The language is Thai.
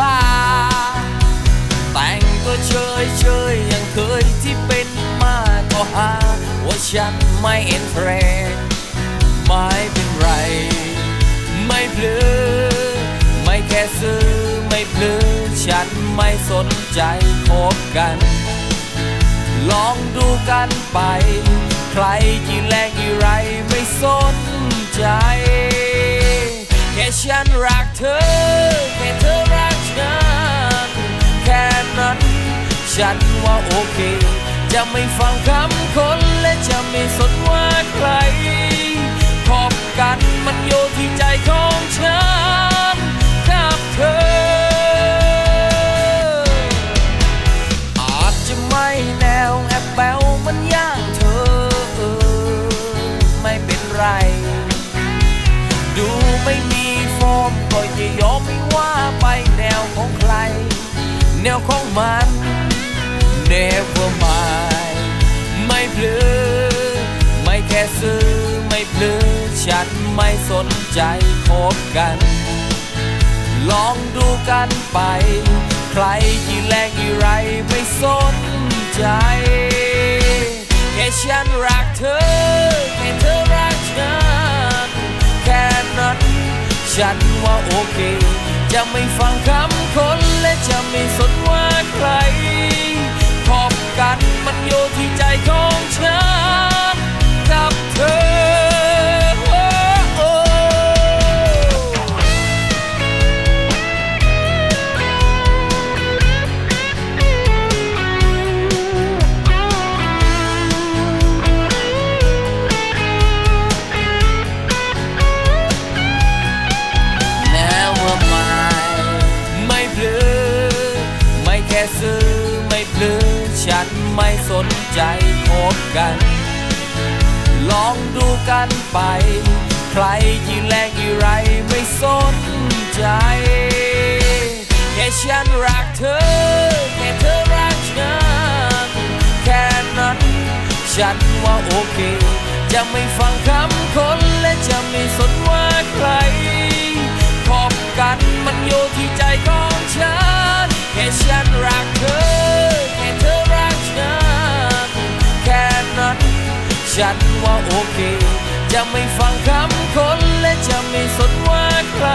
บ้า แต่งก็เฉยเฉยยังเคยที่เป็นมาก็หา ว่าฉันไม่เอ็นเทรนไม่เป็นไร ไม่เพลือไม่แค่ซื้อไม่เพลือฉันไม่สนใจคบกัน ลองดูกันไป ใครกี่แรงกี่ไรไม่สนใจ แค่ฉันรักเธอ แค่เธอ ฉันว่าโอเค จะไม่ฟังคำคนและจะไม่สนว่าใคร ไม่เพลือฉันไม่สนใจคบกัน ลองดูกันไป ใครกี่แรงกี่ไรไม่สนใจ แค่ฉันรักเธอ แค่เธอรักฉัน แค่นั้น ฉันว่าโอเค จะไม่ฟังคำคนและจะไม่สนว่า ไม่สนใจคบกัน ลองดูกันไป ใครกี่แรงกี่ไรไม่สนใจ แค่ฉันรักเธอ แค่เธอรักฉัน แค่นั้น ฉันว่าโอเค จะไม่ฟังคำ ฉันว่าโอเค จะไม่ฟังคำคนและจะไม่สนว่าใคร